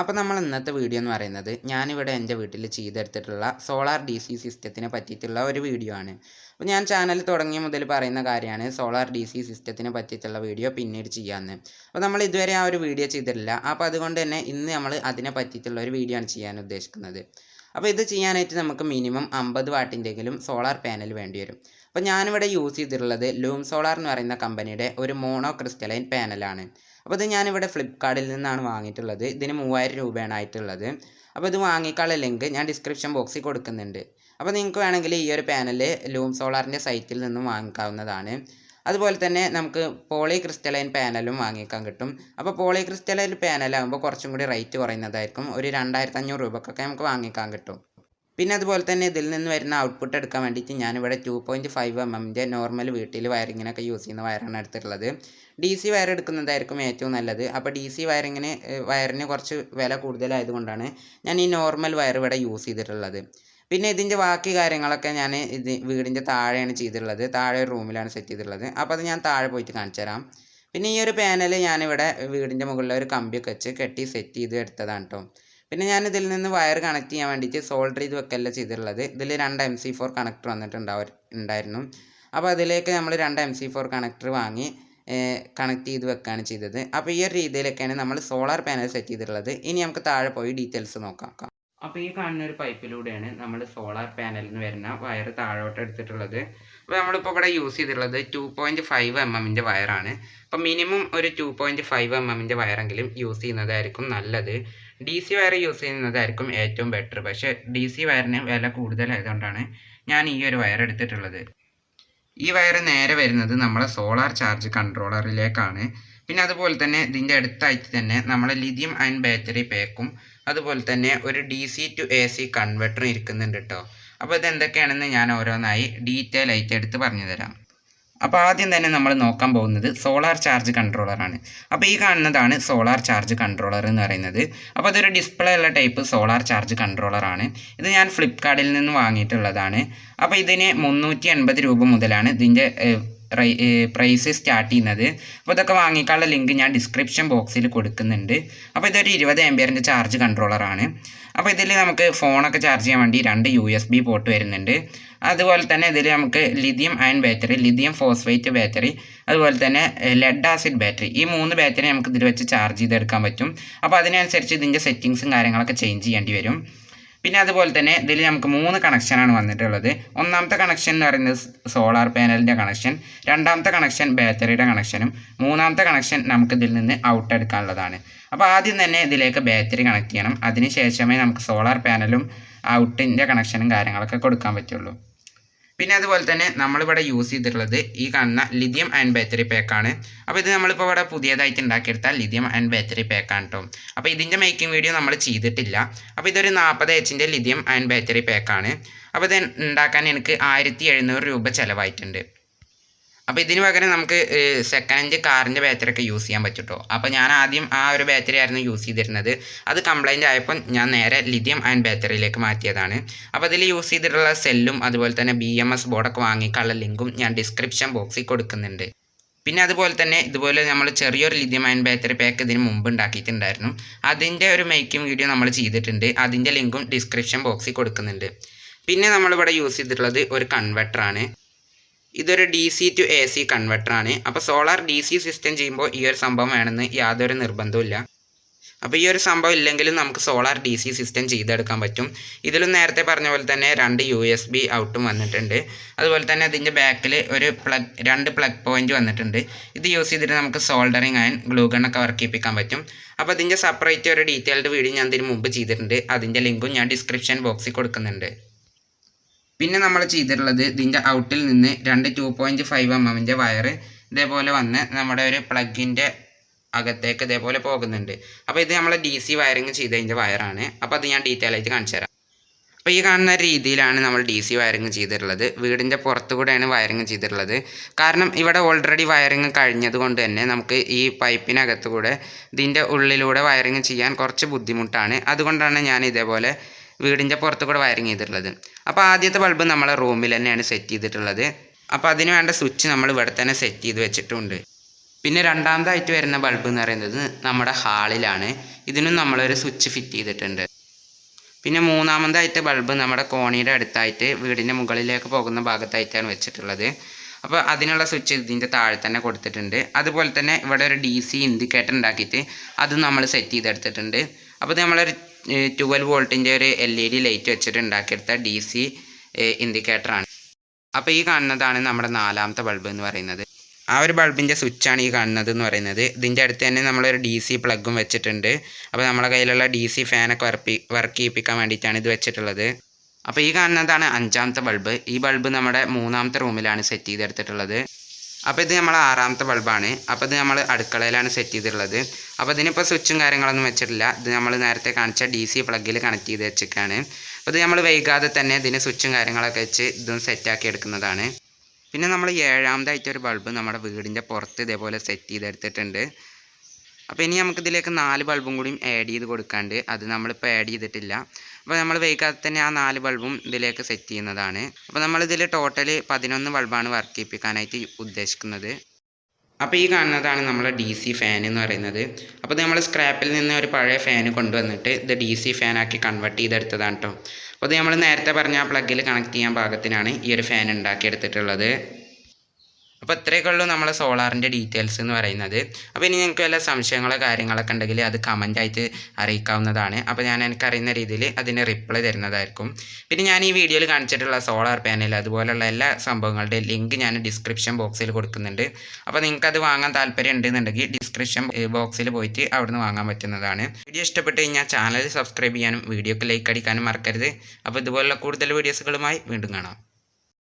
അപ്പോൾ നമ്മൾ ഇന്നത്തെ വീഡിയോ എന്ന് പറയുന്നത് ഞാനിവിടെ എന്റെ വീട്ടിൽ ചെയ്തെടുത്തിട്ടുള്ള സോളാർ ഡി സി സിസ്റ്റത്തിനെ പറ്റിയിട്ടുള്ള ഒരു വീഡിയോ ആണ്. അപ്പോൾ ഞാൻ ചാനൽ തുടങ്ങിയ മുതൽ പറയുന്ന കാര്യമാണ് സോളാർ ഡി സി സിസ്റ്റത്തിനെ പറ്റിയിട്ടുള്ള വീഡിയോ പിന്നീട് ചെയ്യാമെന്ന് അപ്പോൾ നമ്മൾ ഇതുവരെ ആ ഒരു വീഡിയോ ചെയ്തിട്ടില്ല. അപ്പോൾ അതുകൊണ്ട് തന്നെ ഇന്ന് നമ്മൾ അതിനെ പറ്റിയിട്ടുള്ള ഒരു വീഡിയോ ആണ് ചെയ്യാൻ ഉദ്ദേശിക്കുന്നത്. അപ്പോൾ ഇത് ചെയ്യാനായിട്ട് നമുക്ക് മിനിമം അമ്പത് വാട്ടിന്റെങ്കിലും സോളാർ പാനൽ വേണ്ടി വരും. അപ്പോൾ ഞാനിവിടെ യൂസ് ചെയ്തിട്ടുള്ളത് ലൂം സോളാർ എന്ന് പറയുന്ന കമ്പനിയുടെ ഒരു മോണോ ക്രിസ്റ്റലൈൻ പാനലാണ് അപ്പോൾ ഇത് ഞാനിവിടെ ഫ്ലിപ്കാർട്ടിൽ നിന്നാണ് വാങ്ങിയിട്ടുള്ളത്. ഇതിന് മൂവായിരം രൂപയാണ് ആയിട്ടുള്ളത്. അപ്പോൾ ഇത് വാങ്ങിക്കാനുള്ള ലിങ്ക് ഞാൻ ഡിസ്ക്രിപ്ഷൻ ബോക്സിൽ കൊടുക്കുന്നുണ്ട്. അപ്പോൾ നിങ്ങൾക്ക് വേണമെങ്കിൽ ഈ ഒരു പാനൽ ലൂം സോളാറിന്റെ സൈറ്റിൽ നിന്നും വാങ്ങിക്കാവുന്നതാണ്. അതുപോലെ തന്നെ നമുക്ക് പോളി ക്രിസ്റ്റലൈൻ പാനലും വാങ്ങിക്കാൻ കിട്ടും. അപ്പോൾ പോളി ക്രിസ്റ്റലൈൻ പാനലാകുമ്പോൾ കുറച്ചും കൂടി റേറ്റ് കുറയുന്നതായിരിക്കും. ഒരു രണ്ടായിരത്തി അഞ്ഞൂറ് രൂപക്കൊക്കെ നമുക്ക് വാങ്ങിക്കാൻ കിട്ടും. പിന്നെ അതുപോലെ തന്നെ ഇതിൽ നിന്ന് വരുന്ന ഔട്ട്പുട്ട് എടുക്കാൻ വേണ്ടിയിട്ട് ഞാനിവിടെ ടു പോയിന്റ് ഫൈവ് എം എമ്മിന്റെ നോർമൽ വീട്ടിൽ വയറിങ്ങിനൊക്കെ യൂസ് ചെയ്യുന്ന വയറാണ് എടുത്തിട്ടുള്ളത്. ഡി സി വയർ എടുക്കുന്നതായിരിക്കും ഏറ്റവും നല്ലത്. അപ്പോൾ ഡി സി വയറിങ്ങിന് വയറിന് കുറച്ച് വില കൂടുതലായതുകൊണ്ടാണ് ഞാൻ ഈ നോർമൽ വയർ ഇവിടെ യൂസ് ചെയ്തിട്ടുള്ളത്. പിന്നെ ഇതിന്റെ ബാക്കി കാര്യങ്ങളൊക്കെ ഞാൻ ഇത് വീടിന്റെ താഴെയാണ് ചെയ്തിട്ടുള്ളത്. താഴെ ഒരു റൂമിലാണ് സെറ്റ് ചെയ്തിട്ടുള്ളത്. അപ്പോൾ അത് ഞാൻ താഴെ പോയിട്ട് കാണിച്ചു തരാം. പിന്നെ ഈ ഒരു പാനൽ ഞാനിവിടെ വീടിന്റെ മുകളിൽ ഒരു കമ്പിയൊക്കെ വെച്ച് കെട്ടി സെറ്റ് ചെയ്ത് എടുത്തതാണ് കേട്ടോ പിന്നെ ഞാൻ ഇതിൽ നിന്ന് വയർ കണക്ട് ചെയ്യാൻ വേണ്ടിയിട്ട് സോൾഡർ ചെയ്ത് വെക്കല്ല ചെയ്തിട്ടുള്ളത്. ഇതിൽ രണ്ട് എം സി ഫോർ കണക്ടർ വന്നിട്ടുണ്ടാവും ഉണ്ടായിരുന്നു. അപ്പോൾ അതിലേക്ക് നമ്മൾ രണ്ട് എം സി ഫോർ കണക്ടർ വാങ്ങി കണക്ട് ചെയ്ത് വെക്കുകയാണ് ചെയ്തത്. അപ്പോൾ ഈ ഒരു രീതിയിലൊക്കെയാണ് നമ്മൾ സോളാർ പാനൽ സെറ്റ് ചെയ്തിട്ടുള്ളത്. ഇനി നമുക്ക് താഴെ പോയി ഡീറ്റെയിൽസ് നോക്കാം അപ്പോൾ ഈ കാണുന്ന ഒരു പൈപ്പിലൂടെയാണ് നമ്മൾ സോളാർ പാനലിന് വരുന്ന വയർ താഴോട്ട് എടുത്തിട്ടുള്ളത്. അപ്പോൾ നമ്മളിപ്പോൾ ഇവിടെ യൂസ് ചെയ്തിട്ടുള്ളത് ടു പോയിന്റ് ഫൈവ് എം എമ്മിന്റെ വയറാണ് അപ്പോൾ മിനിമം ഒരു ടു പോയിന്റ് ഫൈവ് എം എമ്മിന്റെ വയറെങ്കിലും യൂസ് ചെയ്യുന്നതായിരിക്കും നല്ലത്. ഡി സി വയർ യൂസ് ചെയ്യുന്നതായിരിക്കും ഏറ്റവും ബെറ്റർ പക്ഷേ ഡി സി വയറിന് വില കൂടുതലായതുകൊണ്ടാണ് ഞാൻ ഈ ഒരു വയർ എടുത്തിട്ടുള്ളത്. ഈ വയർ നേരെ വരുന്നത് നമ്മളെ സോളാർ ചാർജ് കൺട്രോളറിലേക്കാണ് പിന്നെ അതുപോലെ തന്നെ ഇതിന്റെ അടുത്തായിട്ട് തന്നെ നമ്മളെ ലിഥിയം അയൺ ബാറ്ററി പാക്കും അതുപോലെ തന്നെ ഒരു D C to A C കൺവെർട്ടറും ഇരിക്കുന്നുണ്ട് കേട്ടോ അപ്പോൾ ഇതെന്തൊക്കെയാണെന്ന് ഞാൻ ഓരോന്നായി ഡീറ്റെയിൽ ആയിട്ട് എടുത്ത് പറഞ്ഞു തരാം അപ്പോൾ ആദ്യം തന്നെ നമ്മൾ നോക്കാൻ പോകുന്നത് സോളാർ ചാർജ് കൺട്രോളറാണ് അപ്പോൾ ഈ കാണുന്നതാണ് സോളാർ ചാർജ് കൺട്രോളർ എന്ന് പറയുന്നത്. അപ്പോൾ അതൊരു ഡിസ്പ്ലേ ഉള്ള ടൈപ്പ് സോളാർ ചാർജ് കൺട്രോളറാണ് ഇത് ഞാൻ ഫ്ലിപ്കാർട്ടിൽ നിന്ന് വാങ്ങിയിട്ടുള്ളതാണ്. അപ്പോൾ ഇതിന് മുന്നൂറ്റി രൂപ മുതലാണ് ഇതിന്റെ പ്രൈസ് സ്റ്റാർട്ട് ചെയ്യുന്നത്. അപ്പോൾ ഇതൊക്കെ വാങ്ങിക്കാനുള്ള ലിങ്ക് ഞാൻ ഡിസ്ക്രിപ്ഷൻ ബോക്സിൽ കൊടുക്കുന്നുണ്ട്. അപ്പോൾ ഇതൊരു ഇരുപത് എംബിയറിന്റെ ചാർജ് കൺട്രോളറാണ് അപ്പോൾ ഇതിൽ നമുക്ക് ഫോണൊക്കെ ചാർജ് ചെയ്യാൻ വേണ്ടി രണ്ട് യു എസ് ബി പോർട്ട് വരുന്നുണ്ട്. അതുപോലെ തന്നെ ഇതിൽ നമുക്ക് lithium ion battery lithium phosphate battery അതുപോലെ തന്നെ ലെഡ് ആസിഡ് ബാറ്ററി ഈ മൂന്ന് ബാറ്ററി നമുക്ക് ഇതിൽ വെച്ച് ചാർജ് ചെയ്തെടുക്കാൻ പറ്റും. അപ്പോൾ അതിനനുസരിച്ച് ഇതിന്റെ സെറ്റിങ്സും കാര്യങ്ങളൊക്കെ ചേഞ്ച് ചെയ്യേണ്ടി വരും. പിന്നെ അതുപോലെ തന്നെ ഇതിൽ നമുക്ക് മൂന്ന് കണക്ഷനാണ് വന്നിട്ടുള്ളത്. ഒന്നാമത്തെ കണക്ഷൻ എന്ന് പറയുന്നത് സോളാർ പാനലിന്റെ കണക്ഷൻ രണ്ടാമത്തെ കണക്ഷൻ ബാറ്ററിയുടെ കണക്ഷനും മൂന്നാമത്തെ കണക്ഷൻ നമുക്ക് ഇതിൽ നിന്ന് ഔട്ട് എടുക്കാനുള്ളതാണ്. അപ്പോൾ ആദ്യം തന്നെ ഇതിലേക്ക് ബാറ്ററി കണക്ട് ചെയ്യണം. അതിന് ശേഷമേ നമുക്ക് സോളാർ പാനലും ഔട്ടിന്റെ കണക്ഷനും കാര്യങ്ങളൊക്കെ കൊടുക്കാൻ പറ്റുള്ളൂ. പിന്നെ അതുപോലെ തന്നെ നമ്മളിവിടെ യൂസ് ചെയ്തിട്ടുള്ളത് ഈ കാണുന്ന ലിഥിയം അയൺ ബാറ്ററി പാക്കാണ് അപ്പോൾ ഇത് നമ്മളിപ്പോൾ ഇവിടെ പുതിയതായിട്ട് ഉണ്ടാക്കിയെടുത്ത ലിഥിയം അയൺ ബാറ്ററി പാക്കാണ് കേട്ടോ അപ്പോൾ ഇതിന്റെ മേക്കിംഗ് വീഡിയോ നമ്മൾ ചെയ്തിട്ടില്ല. അപ്പോൾ ഇതൊരു നാൽപ്പത് എച്ചിന്റെ ലിഥിയം അയൺ ബാറ്ററി പാക്കാണ് അപ്പോൾ ഇത് ഉണ്ടാക്കാൻ എനിക്ക് ആയിരത്തി രൂപ ചിലവായിട്ടുണ്ട്. അപ്പോൾ ഇതിന് പകരം നമുക്ക് സെക്കൻഡ് ഹാൻഡ് കാറിന്റെ ബാറ്ററി ഒക്കെ യൂസ് ചെയ്യാൻ പറ്റും അപ്പോൾ ഞാൻ ആദ്യം ആ ഒരു ബാറ്ററി ആയിരുന്നു യൂസ് ചെയ്തിരുന്നത്. അത് കംപ്ലൈന്റ് ആയപ്പോൾ ഞാൻ നേരെ ലിഥിയം അയൺ ബാറ്ററിയിലേക്ക് മാറ്റിയതാണ്. അപ്പോൾ അതിൽ യൂസ് ചെയ്തിട്ടുള്ള സെല്ലും അതുപോലെ തന്നെ ബി എം എസ് ബോർഡൊക്കെ വാങ്ങിക്കാനുള്ള ലിങ്കും ഞാൻ ഡിസ്ക്രിപ്ഷൻ ബോക്സിൽ കൊടുക്കുന്നുണ്ട്. പിന്നെ അതുപോലെ തന്നെ ഇതുപോലെ നമ്മൾ ചെറിയൊരു ലിഥിയം അയൺ ബാറ്ററി പാക്ക് ഇതിന് മുമ്പ് ഉണ്ടാക്കിയിട്ടുണ്ടായിരുന്നു. അതിന്റെ ഒരു മേക്കിംഗ് വീഡിയോ നമ്മൾ ചെയ്തിട്ടുണ്ട്. അതിന്റെ ലിങ്കും ഡിസ്ക്രിപ്ഷൻ ബോക്സിൽ കൊടുക്കുന്നുണ്ട്. പിന്നെ നമ്മളിവിടെ യൂസ് ചെയ്തിട്ടുള്ളത് ഒരു കൺവെർട്ടറാണ് ഇതൊരു D C to A C കൺവെർട്ടറാണ് അപ്പോൾ സോളാർ ഡി സി സിസ്റ്റം ചെയ്യുമ്പോൾ ഈ ഒരു സംഭവം വേണമെന്ന് യാതൊരു നിർബന്ധമില്ല അപ്പോൾ ഈ ഒരു സംഭവം ഇല്ലെങ്കിലും നമുക്ക് സോളാർ ഡി സി സിസ്റ്റം ചെയ്തെടുക്കാൻ പറ്റും. ഇതിലും നേരത്തെ പറഞ്ഞ പോലെ തന്നെ രണ്ട് യു എസ് ബി ഔട്ടും വന്നിട്ടുണ്ട്. അതുപോലെ തന്നെ അതിന്റെ ബാക്കിൽ ഒരു പ്ലഗ് രണ്ട് പ്ലഗ് പോയിന്റ് വന്നിട്ടുണ്ട്. ഇത് യൂസ് ചെയ്തിട്ട് നമുക്ക് സോൾഡറിങ് ആൻഡ് ഗ്ലൂ ഗണ്ണൊക്കെ വർക്ക് ചെയ്യിപ്പിക്കാൻ പറ്റും. അപ്പോൾ അതിന്റെ സെപ്പറേറ്റ് ഒരു ഡീറ്റെയിൽഡ് വീഡിയോ ഞാൻ ഇതിന് മുമ്പ് ചെയ്തിട്ടുണ്ട്. അതിന്റെ ലിങ്കും ഞാൻ ഡിസ്ക്രിപ്ഷൻ ബോക്സിൽ കൊടുക്കുന്നുണ്ട്. പിന്നെ നമ്മൾ ചെയ്തിട്ടുള്ളത് ഇതിന്റെ ഔട്ടിൽ നിന്ന് രണ്ട് ടു പോയിന്റ് ഫൈവ് എം എമ്മിന്റെ വയർ ഇതേപോലെ വന്ന് നമ്മുടെ ഒരു പ്ലഗിന്റെ അകത്തേക്ക് ഇതേപോലെ പോകുന്നുണ്ട്. അപ്പോൾ ഇത് നമ്മൾ ഡി സി വയറിങ് ചെയ്തതിന്റെ വയറാണ് അപ്പോൾ അത് ഞാൻ ഡീറ്റെയിൽ ആയിട്ട് കാണിച്ചു തരാം. അപ്പോൾ ഈ കാണുന്ന രീതിയിലാണ് നമ്മൾ ഡി സി വയറിങ് ചെയ്തിട്ടുള്ളത്. വീടിന്റെ പുറത്തു കൂടെയാണ് വയറിങ് ചെയ്തിട്ടുള്ളത്. കാരണം ഇവിടെ ഓൾറെഡി വയറിങ് കഴിഞ്ഞത് കൊണ്ട് തന്നെ നമുക്ക് ഈ പൈപ്പിനകത്ത് കൂടെ ഇതിന്റെ ഉള്ളിലൂടെ വയറിങ് ചെയ്യാൻ കുറച്ച് ബുദ്ധിമുട്ടാണ്. അതുകൊണ്ടാണ് ഞാൻ ഇതേപോലെ വീടിന്റെ പുറത്ത് കൂടെ വയറിങ് ചെയ്തിട്ടുള്ളത്. അപ്പോൾ ആദ്യത്തെ ബൾബ് നമ്മളെ റൂമിൽ തന്നെയാണ് സെറ്റ് ചെയ്തിട്ടുള്ളത്. അപ്പോൾ അതിന് വേണ്ട സ്വിച്ച് നമ്മൾ ഇവിടെ തന്നെ സെറ്റ് ചെയ്ത് വെച്ചിട്ടുണ്ട്. പിന്നെ രണ്ടാമതായിട്ട് വരുന്ന ബൾബ് എന്ന് പറയുന്നത് നമ്മുടെ ഹാളിലാണ് ഇതിനും നമ്മളൊരു സ്വിച്ച് ഫിറ്റ് ചെയ്തിട്ടുണ്ട്. പിന്നെ മൂന്നാമതായിട്ട് ബൾബ് നമ്മുടെ കോണിയുടെ അടുത്തായിട്ട് വീടിന്റെ മുകളിലേക്ക് പോകുന്ന ഭാഗത്തായിട്ടാണ് വെച്ചിട്ടുള്ളത്. അപ്പോൾ അതിനുള്ള സ്വിച്ച് ഇതിന്റെ താഴെ തന്നെ കൊടുത്തിട്ടുണ്ട്. അതുപോലെ തന്നെ ഇവിടെ ഒരു ഡി സി ഇൻഡിക്കേറ്റർ ഉണ്ടാക്കിയിട്ട് അത് നമ്മൾ സെറ്റ് ചെയ്തെടുത്തിട്ടുണ്ട്. അപ്പോൾ നമ്മളൊരു ട്വൽവ് വോൾട്ടിന്റെ ഒരു എൽ ഇ ഡി ലൈറ്റ് വെച്ചിട്ട് ഉണ്ടാക്കിയെടുത്ത ഡി സി ഇൻഡിക്കേറ്ററാണ് അപ്പോൾ ഈ കാണുന്നതാണ് നമ്മുടെ നാലാമത്തെ ബൾബ് എന്ന് പറയുന്നത്. ആ ഒരു ബൾബിന്റെ സ്വിച്ചാണ് ഈ കാണുന്നത് എന്ന് പറയുന്നത്. ഇതിന്റെ അടുത്ത് തന്നെ നമ്മളൊരു ഡി സി പ്ലഗും വെച്ചിട്ടുണ്ട്. അപ്പോൾ നമ്മുടെ കയ്യിലുള്ള ഡി സി ഫാനൊക്കെ വർപ്പി വർക്ക് ചെയ്യിപ്പിക്കാൻ വേണ്ടിയിട്ടാണ് ഇത് വെച്ചിട്ടുള്ളത്. അപ്പോൾ ഈ കാണുന്നതാണ് അഞ്ചാമത്തെ ബൾബ് ഈ ബൾബ് നമ്മുടെ മൂന്നാമത്തെ റൂമിലാണ് സെറ്റ് ചെയ്തെടുത്തിട്ടുള്ളത്. അപ്പോൾ ഇത് നമ്മൾ ആറാമത്തെ ബൾബാണ്. അപ്പോൾ ഇത് നമ്മൾ അടുക്കളയിലാണ് സെറ്റ് ചെയ്തിട്ടുള്ളത്. അപ്പോൾ ഇതിനിപ്പോൾ സ്വിച്ചും കാര്യങ്ങളൊന്നും വെച്ചിട്ടില്ല. ഇത് നമ്മൾ നേരത്തെ കാണിച്ച ഡി സി പ്ലഗിൽ കണക്ട് ചെയ്ത് വെച്ചിട്ടാണ് അപ്പോൾ ഇത് നമ്മൾ വൈകാതെ തന്നെ ഇതിന് സ്വിച്ചും കാര്യങ്ങളൊക്കെ വെച്ച് ഇതും സെറ്റാക്കി എടുക്കുന്നതാണ്. പിന്നെ നമ്മൾ ഏഴാമതായിട്ട് ഒരു ബൾബ് നമ്മുടെ വീടിന്റെ പുറത്ത് ഇതേപോലെ സെറ്റ് ചെയ്തെടുത്തിട്ടുണ്ട്. അപ്പോൾ ഇനി നമുക്ക് ഇതിലേക്ക് നാല് ബൾബും കൂടിയും ആഡ് ചെയ്ത് കൊടുക്കാണ്ട് അത് നമ്മളിപ്പോൾ ആഡ് ചെയ്തിട്ടില്ല. അപ്പോൾ നമ്മൾ വൈകാതെ തന്നെ ആ നാല് ബൾബും ഇതിലേക്ക് സെറ്റ് ചെയ്യുന്നതാണ്. അപ്പോൾ നമ്മളിതിൽ ടോട്ടൽ പതിനൊന്ന് ബൾബാണ് വർക്ക് ചെയ്യിപ്പിക്കാനായിട്ട് ഉദ്ദേശിക്കുന്നത്. അപ്പോൾ ഈ കാണുന്നതാണ് നമ്മളെ ഡി സി ഫാൻ എന്ന് പറയുന്നത്. അപ്പോൾ നമ്മൾ സ്ക്രാപ്പിൽ നിന്ന് ഒരു പഴയ ഫാൻ കൊണ്ടുവന്നിട്ട് ഇത് ഡി സി ഫാനാക്കി കൺവേർട്ട് ചെയ്തെടുത്തതാണ് കേട്ടോ അപ്പോൾ നമ്മൾ നേരത്തെ പറഞ്ഞ ആ പ്ലഗിൽ കണക്ട് ചെയ്യാൻ പാകത്തിനാണ് ഈ ഒരു ഫാൻ ഉണ്ടാക്കിയെടുത്തിട്ടുള്ളത്. അപ്പോൾ ഇത്രയൊക്കെ ഉള്ളൂ നമ്മളെ സോളാറിന്റെ ഡീറ്റെയിൽസ് എന്ന് പറയുന്നത്. അപ്പോൾ ഇനി നിങ്ങൾക്ക് വല്ല സംശയങ്ങളോ കാര്യങ്ങളൊക്കെ ഉണ്ടെങ്കിൽ അത് കമന്റായിട്ട് അറിയിക്കാവുന്നതാണ്. അപ്പോൾ ഞാൻ എനിക്കറിയുന്ന രീതിയിൽ അതിന് റിപ്ലൈ തരുന്നതായിരിക്കും. പിന്നെ ഞാൻ ഈ വീഡിയോയിൽ കാണിച്ചിട്ടുള്ള സോളാർ പാനൽ അതുപോലുള്ള എല്ലാ സംഭവങ്ങളുടെയും ലിങ്ക് ഞാൻ ഡിസ്ക്രിപ്ഷൻ ബോക്സിൽ കൊടുക്കുന്നുണ്ട്. അപ്പോൾ നിങ്ങൾക്ക് അത് വാങ്ങാൻ താല്പര്യം ഉണ്ടെന്നുണ്ടെങ്കിൽ ഡിസ്ക്രിപ്ഷൻ ബോക്സിൽ പോയിട്ട് അവിടുന്ന് വാങ്ങാൻ പറ്റുന്നതാണ്. വീഡിയോ ഇഷ്ടപ്പെട്ട് കഴിഞ്ഞാൽ ചാനൽ സബ്സ്ക്രൈബ് ചെയ്യാനും വീഡിയോക്ക് ലൈക്ക് അടിക്കാനും മറക്കരുത്. അപ്പോൾ ഇതുപോലുള്ള കൂടുതൽ വീഡിയോസുകളുമായി വീണ്ടും കാണാം.